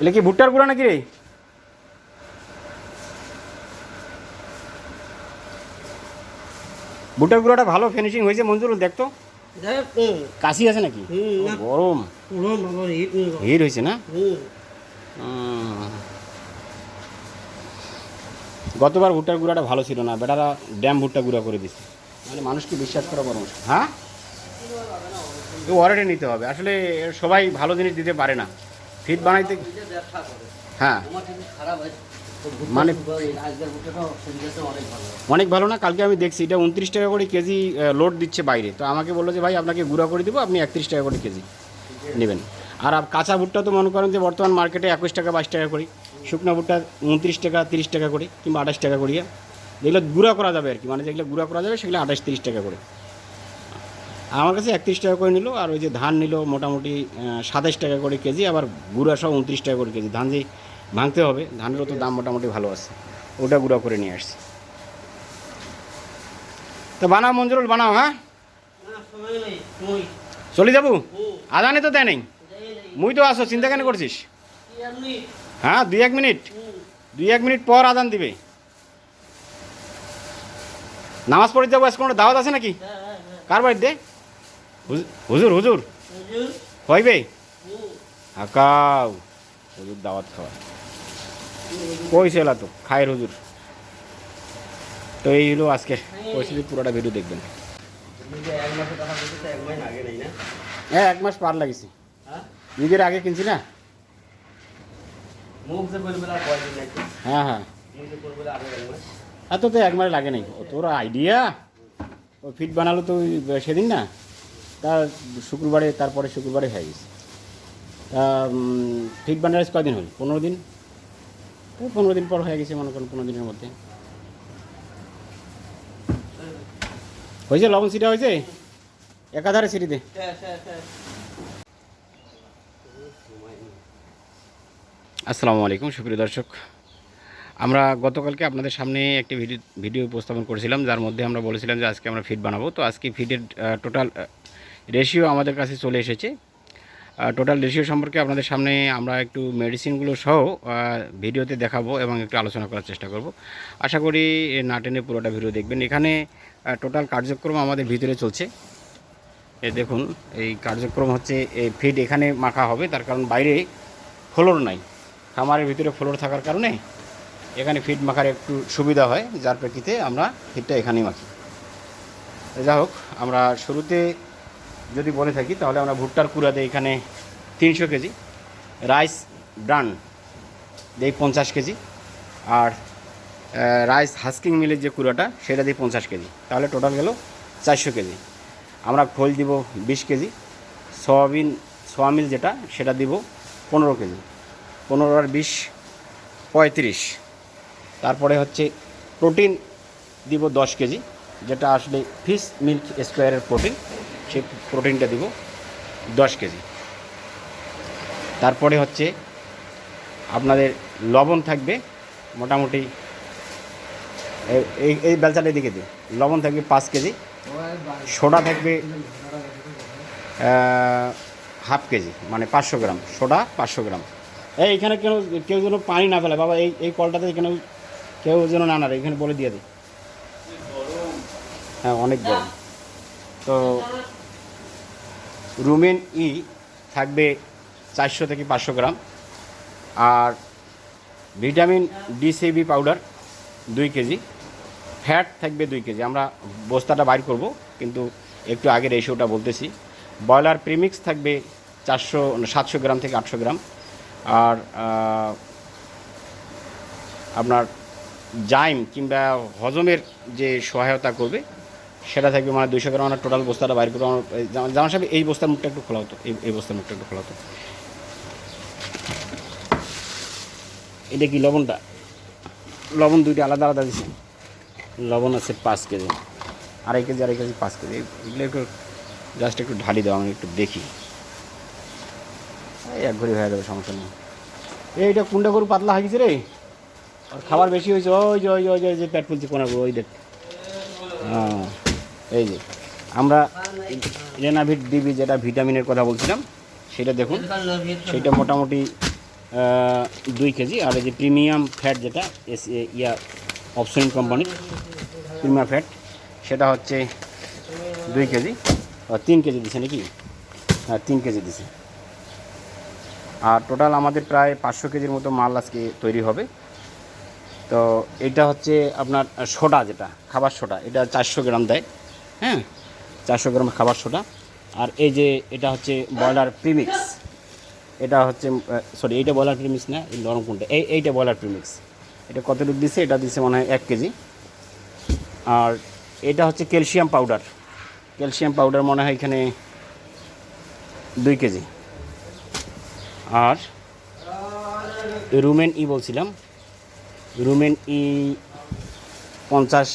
এলে কি ভুট্টার গুঁড়া নাকি রে? ভুট্টার গুঁড়াটা ভালো ফিনিশিং হয়েছে মঞ্জুরুল দেখতো কাশি আছে নাকি। গরম। হিট হয়েছে না? গতবার ভুট্টার গুঁড়াটা ভালো ছিল না বেটারা ড্যাম ভুট্টা গুঁড়া করে দিছে। মানে মানুষকে বিশ্বাস করা বড় হ্যাঁ? ওয়ারেন্টি নিতে হবে। আসলে সবাই ভালো জিনিস দিতে পারে না। ফিট বানাইতে হ্যাঁ। মানে- অনেক ভালো না? কালকে আমি দেখছি, এটা উনত্রিশ টাকা করে কেজি লোড দিচ্ছে বাইরে। তো আমাকে বলল যে, ভাই, আপনাকে গুঁড়া করে দেবো, আপনি একত্রিশ টাকা করে কেজি নেবেন। আর কাঁচা ভুট্টা তো মনে করেন যে, বর্তমান মার্কেটে একুশ টাকা, বাইশ টাকা করে। শুকনো ভুট্টা উনত্রিশ টাকা, তিরিশ টাকা করে, কিংবা আঠাশ টাকা করিয়া যেগুলো গুঁড়া করা যাবে আর কি। মানে যেগুলো গুঁড়া করা যাবে, সেগুলো আঠাশ, তিরিশ টাকা করে। আমার কাছে একত্রিশ টাকা করে নিল, আর ওই যে ধান নিল মোটামুটি সাতাশ টাকা করে কেজি, আবার গুঁড়া সহ উনত্রিশ টাকা করে কেজি। ধান যে ভাঙতে হবে, ধানেরও তো দাম মোটামুটি ভালো আছে। ওটা গুঁড়া করে নিয়ে আসছি। তো বানাও মঞ্জুরুল, বানাও হ্যাঁ? চলে যাব? আদানি তো দেয় নেই? মুই তো আসো, চিন্তা কেন করছিস? হ্যাঁ দুই এক মিনিট। দুই এক মিনিট পর আদান দিবে। নামাজ পড়ে যাব, আজকে কোনো দাওয়াত আছে নাকি? কার বাড়িতে? হুজুর হুজুর। হুজুর। হইবে হাকাও হুজুর দাওয়াত খাওয়া কইছিল তো খায়ের হুজুর। তো এই হলো আজকে। পরিস্থিতি পুরোটা ভিডিও দেখবেন। হ্যাঁ এক মাস পার লাগিছে। হ্যাঁ? ঈদের আগে কিনছি না? যে হ্যাঁ হ্যাঁ। যে এত তো এক মাস লাগে নাই। তোর আইডিয়া ও ফিট বানালো তো সেদিন না? তা শুক্রবারে, তারপরে শুক্রবারে হয়ে গেছে। তা ফিট বানালে কদিন হল? পনেরো দিন? পনেরো দিন পর হয়ে গেছে, মনে করুন পনেরো দিনের মধ্যে। হয়েছে? লবণ সিটা হয়েছে? একাধারে সিটিতে আসসালামু আলাইকুম, সুপ্রিয় দর্শক। আমরা গতকালকে আপনাদের সামনে একটি ভিডিও ভিডিও উপস্থাপন করেছিলাম, যার মধ্যে আমরা বলেছিলাম যে আজকে আমরা ফিড বানাবো। তো আজকে ফিডের টোটাল রেশিও আমাদের কাছে চলে এসেছে। টোটাল রেশিও সম্পর্কে আপনাদের সামনে আমরা একটু মেডিসিনগুলো সহ ভিডিওতে দেখাবো এবং একটু আলোচনা করার চেষ্টা করব। আশা করি না টেনে পুরোটা ভিডিও দেখবেন। এখানে টোটাল কার্যক্রম আমাদের ভিতরে চলছে। এ দেখুন, এই কার্যক্রম হচ্ছে এই ফিড এখানে মাখা হবে, তার কারণ বাইরে ফ্লোর নাই। খামারের ভিতরে ফ্লোর থাকার কারণে এখানে ফিড মাখার একটু সুবিধা হয়, যার প্রেক্ষিতে আমরা ফিডটা এখানেই মাখি। যাই হোক, আমরা শুরুতে যদি বলে থাকি, তাহলে আমরা ভুট্টার কুড়াতে এখানে তিনশো কেজি, রাইস ব্রান দিই পঞ্চাশ কেজি, আর রাইস হাস্কিং মিলের যে কুড়াটা, সেটা দিই পঞ্চাশ কেজি। তাহলে টোটাল গেল চারশো কেজি। আমরা খোল দিব বিশ কেজি, সয়াবিন সোয়ামিল যেটা, সেটা দিব পনেরো কেজি। পনেরো আর বিশ, পঁয়ত্রিশ। তারপরে হচ্ছে প্রোটিন দিব দশ কেজি, যেটা আসলে ফিশ মিল্ক স্কোয়ারের প্রোটিন সেই প্রোটিনটা দিব দশ কেজি। তারপরে হচ্ছে আপনাদের লবণ থাকবে মোটামুটি, এই- এই বেলচাটা দিকে দিই লবণ থাকবে পাঁচ কেজি, সোডা থাকবে হাফ কেজি মানে পাঁচশো গ্রাম, সোডা পাঁচশো গ্রাম। এই, এখানে কেন কেউ যেন পানি না ফেলে, বাবা, এই এই কলটাতে এখানে কেউ যেন না নাড়ে, এখানে বলে দিয়ে দিই। হ্যাঁ অনেক গরম। তো রুমেন ই থাকবে চারশো থেকে পাঁচশো গ্রাম। আর ভিটামিন ডিসিবি পাউডার দুই কেজি। ফ্যাট থাকবে দুই কেজি। আমরা বস্তাটা বাইর করব, কিন্তু একটু আগে রেশিওটা বলতেছি। ব্রয়লার প্রিমিক্স থাকবে চারশো, সাতশো গ্রাম থেকে আটশো গ্রাম। আর আপনার জাইম কিংবা হজমের যে সহায়তা করবে সেটা থাকবে মানে দুইশো গ্রাম আমরা টোটাল বস্তাটা বাইর করব আমার এই জামা সাহেব, এই বস্তার মুখটা একটু খোলা হতো এই এই বস্তার মুখটা একটু খোলা হতো এটা কি লবণটা? লবণ দুইটা আলাদা আলাদা দিচ্ছে লবণ আছে পাঁচ কেজি। আড়াই কেজি আড়াই কেজি, পাঁচ কেজি। এগুলো একটু জাস্ট একটু ঢালি দাও, আমি একটু দেখি। এই এক ঘড়ি হয়ে যাবে, সমস্যা নেই। এইটা কোনটা গরু পাতলা হয়ে গেছে রে। আর খাবার বেশি হয়েছে। ওই যে ওই যে ওই যে- পেট ফুলছে কোনা ওই দেখ। হ্যাঁ। এই যে, আমরা রেনাভিট ডিবি যেটা ভিটামিনের কথা বলছিলাম, সেটা দেখুন, সেটা মোটামুটি দুই কেজি, আর এই যে প্রিমিয়াম ফ্যাট যেটা, এস ইয়া, অপশন কোম্পানির প্রিমিয়াম ফ্যাট, সেটা হচ্ছে দুই কেজি তিন কেজি দিছে নাকি? হ্যাঁ তিন কেজি দিছে। আর টোটাল আমাদের প্রায় পাঁচশো কেজির মতো মাল আজকে তৈরি হবে। তো এটা হচ্ছে আপনার সোডা যেটা, খাবার সোডা, এটা চারশো গ্রাম দেয়। হ্যাঁ? চারশো গ্রাম খাবার সোডা। আর এই যে এটা হচ্ছে ব্রয়লার প্রিমিক্স। এটা হচ্ছে সরি এইটা ব্রয়লার প্রিমিক্স না নরম কোনটা? এই, এইটা ব্রয়লার প্রিমিক্স। এটা কত কতটুকু দিছে? এটা দিছে মনে হয় এক কেজি। আর এটা হচ্ছে ক্যালসিয়াম পাউডার। ক্যালসিয়াম পাউডার মনে হয় এখানে দুই কেজি। আর রুমেন ই বলছিলাম। রুমেন ই পঞ্চাশ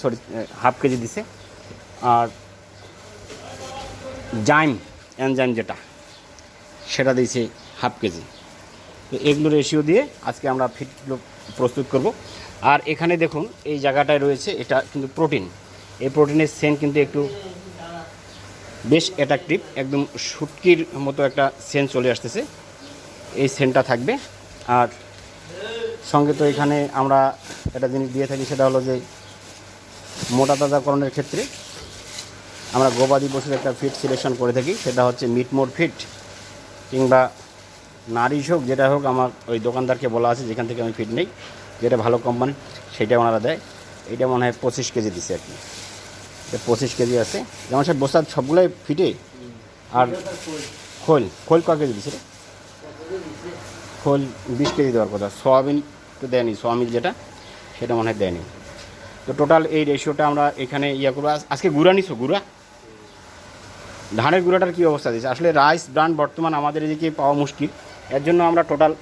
সরি হাফ কেজি দিছে। আর জাইম, এনজাইম যেটা, সেটা দিয়েছে হাফ কেজি। তো এগুলো রেশিও দিয়ে আজকে আমরা ফিটগুলো প্রস্তুত করব। আর এখানে দেখুন, এই জায়গাটায় রয়েছে, এটা কিন্তু প্রোটিন। এই প্রোটিনের সেন্ট কিন্তু একটু বেশ অ্যাট্রাকটিভ একদম শুটকির মতো একটা সেন্ট চলে আসতেছে। এই সেন্টটা থাকবে। আর সঙ্গে তো এখানে আমরা একটা জিনিস দিয়ে থাকি, সেটা হলো যে মোটা তাজাকরণের ক্ষেত্রে আমরা গবাদি পশুর একটা ফিট সিলেকশন করে থাকি, সেটা হচ্ছে মিট মোর ফিট কিংবা নারিশ হোক যেটা হোক, আমার ওই দোকানদারকে বলা আছে, যেখান থেকে আমি ফিট নেই, যেটা ভালো কোম্পানি সেটা ওনারা দেয়। এইটা মনে হয় পঁচিশ কেজি দিছে আর কি। এটা পঁচিশ কেজি আছে। যেমন সব বস্তার সবগুলোই ফিটে আর খোল খোল ক কেজি দিছে খোল বিশ কেজি দেওয়ার কথা। সোয়াবিন তো দেয়নি, সোয়াবিন যেটা, সেটা মনে হয় দেয়নি। তো টোটাল এই রেশিওটা আমরা এখানে ইয়া করব। আজ- আজকে গুঁড়া নিছো, গুঁড়া? ধানের গুঁড়াটার কী অবস্থা দিয়েছে? আসলে রাইস ব্রান্ড বর্তমান আমাদের এদিকে পাওয়া মুশকিল। এর জন্য আমরা টোটাল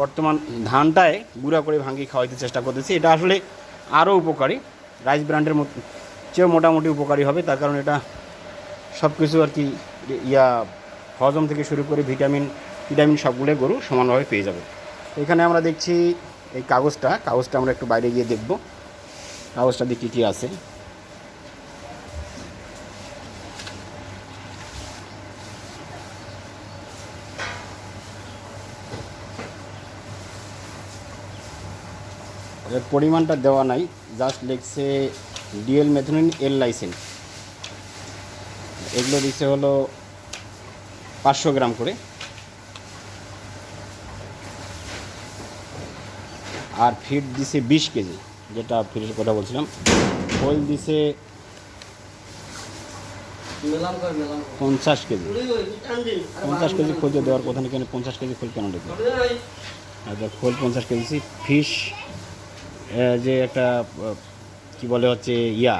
বর্তমান ধানটায় গুঁড়া করে ভাঙিয়ে খাওয়াইতে চেষ্টা করতেছি। এটা আসলে আরও উপকারী। রাইস ব্র্যান্ডের চেয়েও মোটামুটি উপকারী হবে। তার কারণ এটা সব কিছু আর কি ইয়া হজম থেকে শুরু করে ভিটামিন ভিটামিন সবগুলোই গরু সমানভাবে পেয়ে যাবে। এখানে আমরা দেখছি এই কাগজটা। কাগজটা আমরা একটু বাইরে গিয়ে দেখব। কাগজটা দিয়ে কী কী আছে। এর পরিমাণটা দেওয়া নাই জাস্ট লিখছে ডিএল মেথনিন এল লাইসেন এগুলো দিচ্ছে হলো পাঁচশো গ্রাম করে। আর ফিট দিছে বিশ কেজি, যেটা ফিটের কথা বলছিলাম। খোল দিছে পঞ্চাশ কেজি। পঞ্চাশ কেজি দিয়ে দেওয়ার কথা না কেন পঞ্চাশ কেজি খোল কেন দেখবে আচ্ছা খোল পঞ্চাশ কেজি ফিশ যে একটা কি বলে হচ্ছে, ইয়া,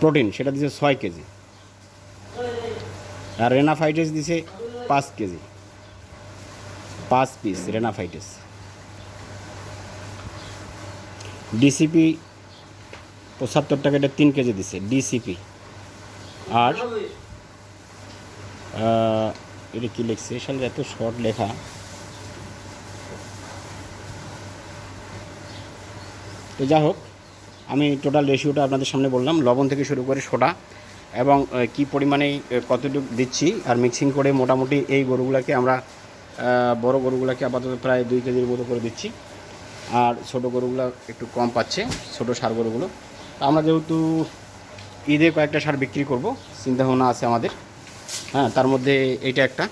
প্রোটিন, সেটা দিছে ছয় কেজি। আর রেনাফাইটিস দিছে পাঁচ কেজি। পাঁচ পিস রেনাফাইটিস ডিসিপি পঁচাত্তর টাকা, এটা তিন কেজি দিছে ডিসিপি আর এটা কি লিখছে? এত শর্ট লেখা। তো যা হোক, আমি টোটাল রেশিওটা আপনাদের সামনে বললাম, লবণ থেকে শুরু করে সোডা এবং কি পরিমাণে কতটুকু দিচ্ছি আর মিক্সিং করে মোটামুটি এই গরুগুলোকে আমরা বড় গরুগুলোকে আপাতত প্রায় দুই কেজির মতো করে দিচ্ছি। আর ছোটো গরুগুলো একটু কম পাচ্ছে, ছোটো সার গরুগুলো। আমরা যেহেতু ঈদে কয়েকটা সার বিক্রি করব, চিন্তাভাবনা আছে আমাদের। হ্যাঁ তার মধ্যে এইটা একটা।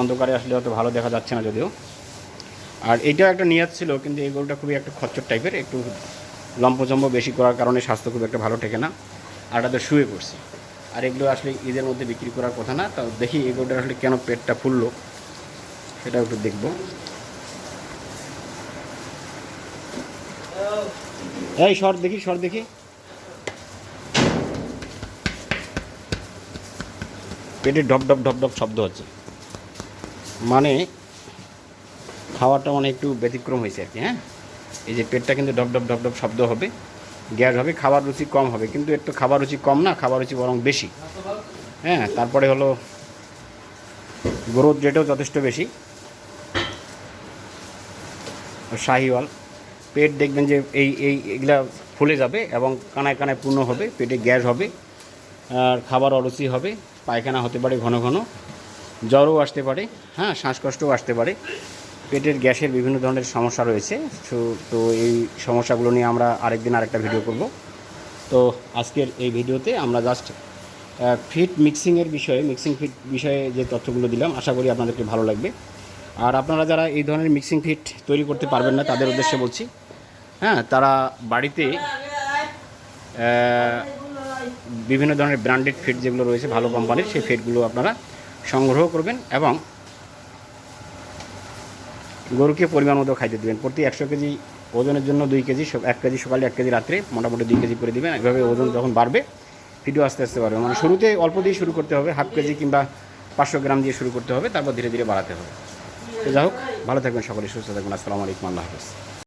অন্ধকারে আসলে অত ভালো দেখা যাচ্ছে না যদিও। আর এইটাও একটা নিয়াত ছিল, কিন্তু এই গরুটা খুবই একটা খচ্চর টাইপের একটু লম্পচম্প বেশি করার কারণে স্বাস্থ্য খুব একটা ভালো ঠেকে না, আর এটা শুয়ে পড়ছে। আর এগুলো আসলে ঈদের মধ্যে বিক্রি করার কথা না, তো দেখি এই গরুটার আসলে কেন পেটটা ফুললো সেটা একটু দেখব। এই শর্ট দেখি শর্ট দেখি। পেটে ঢপ ঢপ ঢপ ঢপ শব্দ হচ্ছে। মানে খাওয়াটা মানে একটু ব্যতিক্রম হয়েছে আর কি হ্যাঁ? এই যে পেটটা কিন্তু ডপ ডপ ডপ ডপ শব্দ হবে, গ্যাস হবে, খাবার রুচি কম হবে, কিন্তু একটু খাবার রুচি কম না, খাবার রুচি বরং বেশি হ্যাঁ? তারপরে হলো গ্রোথ রেটও যথেষ্ট বেশি। শাহিওয়াল, পেট দেখবেন যে এই এই, এগুলা ফুলে যাবে এবং কানায় কানায় পূর্ণ হবে, পেটে গ্যাস হবে, আর খাবার অরুচি হবে, পায়খানা হতে পারে ঘন ঘন, জ্বরও আসতে পারে হ্যাঁ? শ্বাসকষ্টও আসতে পারে। পেটের গ্যাসের বিভিন্ন ধরনের সমস্যা রয়েছে তো এই সমস্যাগুলো নিয়ে আমরা আরেকদিন আরেকটা ভিডিও করব। তো আজকের এই ভিডিওতে আমরা জাস্ট ফিট মিক্সিংয়ের বিষয়ে মিক্সিং ফিট বিষয়ে যে তথ্যগুলো দিলাম, আশা করি আপনাদেরকে ভালো লাগবে। আর আপনারা যারা এই ধরনের মিক্সিং ফিট তৈরি করতে পারবেন না, তাদের উদ্দেশ্যে বলছি হ্যাঁ তারা বাড়িতে বিভিন্ন ধরনের ব্র্যান্ডেড ফিট যেগুলো রয়েছে, ভালো কোম্পানির, সেই ফিটগুলো আপনারা সংগ্রহ করবেন এবং গরুকে পরিমাণ মতো খাইতে দেবেন। প্রতি একশো কেজি ওজনের জন্য দুই কেজি এক কেজি সকালে এক কেজি রাত্রে মোটামুটি দুই কেজি করে দেবেন। এভাবে ওজন যখন বাড়বে ফিডও আস্তে আস্তে বাড়বে। মানে শুরুতে অল্প দিয়ে শুরু করতে হবে, হাফ কেজি কিংবা পাঁচশো গ্রাম দিয়ে শুরু করতে হবে, তারপর ধীরে ধীরে বাড়াতে হবে। তো যাই হোক, ভালো থাকবেন সকলে, সুস্থ থাকবেন। আসসালামু আলাইকুম, আল্লাহ হাফিজ।